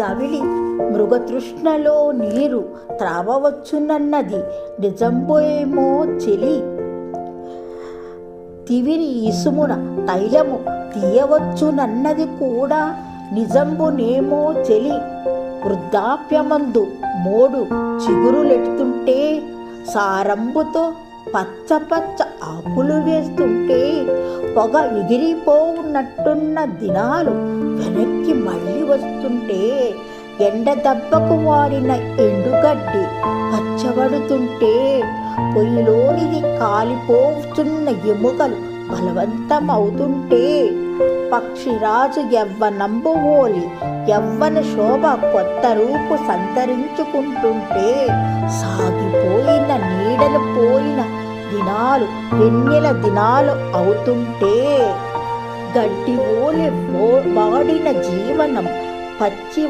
దవిలి మృగతృష్ణలో నీరు త్రావవచ్చునన్నది నిజంబోయేమో చెలి. తివిరి ఇసుమున తైలము తీయవచ్చునన్నది కూడా నిజంబునేమో చెలి. వృద్ధాప్యమందు మోడు చిగురులెడుతుంటే సారంబుతో పచ్చ పచ్చ ఆకులు వేస్తుంటే పొగ ఎగిరిపోవున్నట్టున్న దినాలు వెనక్కి పడుతుంటే ఎండ దెబ్బకు వాడిన ఎండుగడ్డి పచ్చబడుతుంటే పొయ్యిలోనిది కాలిపోతున్న ఎముకలు బలవంతమవుతుంటే పక్షిరాజు యవ్వనంబు ఓలి యవ్వన శోభ కొత్త రూపు సంతరించుకుంటుంటే సాగిపోయిన నీడలు పోయిన దినాలు వెన్నెల దినాలు అవుతుంటే గడ్డి ఓలి వాడిన జీవనం పచ్చి